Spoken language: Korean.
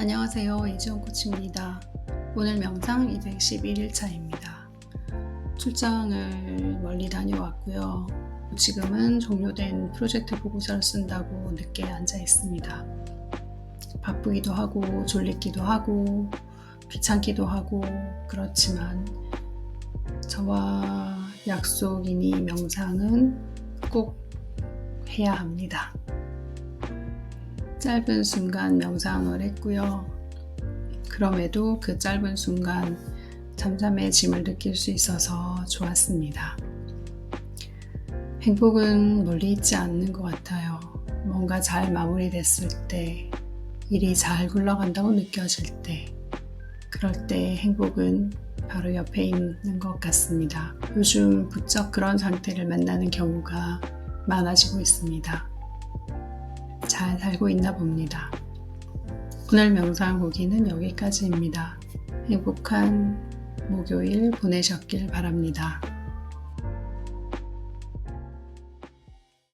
안녕하세요. 이지원 코치입니다. 오늘 명상 211일차입니다. 출장을 멀리 다녀왔고요. 지금은 종료된 프로젝트 보고서를 쓴다고 늦게 앉아 있습니다. 바쁘기도 하고 졸리기도 하고 귀찮기도 하고 그렇지만 저와 약속이니 명상은 꼭 해야 합니다. 짧은 순간 명상을 했고요. 그럼에도 그 짧은 순간 잠잠해짐을 느낄 수 있어서 좋았습니다. 행복은 멀리 있지 않는 것 같아요. 뭔가 잘 마무리됐을 때, 일이 잘 굴러간다고 느껴질 때, 그럴 때 행복은 바로 옆에 있는 것 같습니다. 요즘 부쩍 그런 상태를 만나는 경우가 많아지고 있습니다. 잘 살고 있나 봅니다. 오늘 명상 후기는 여기까지입니다. 행복한 목요일 보내셨길 바랍니다.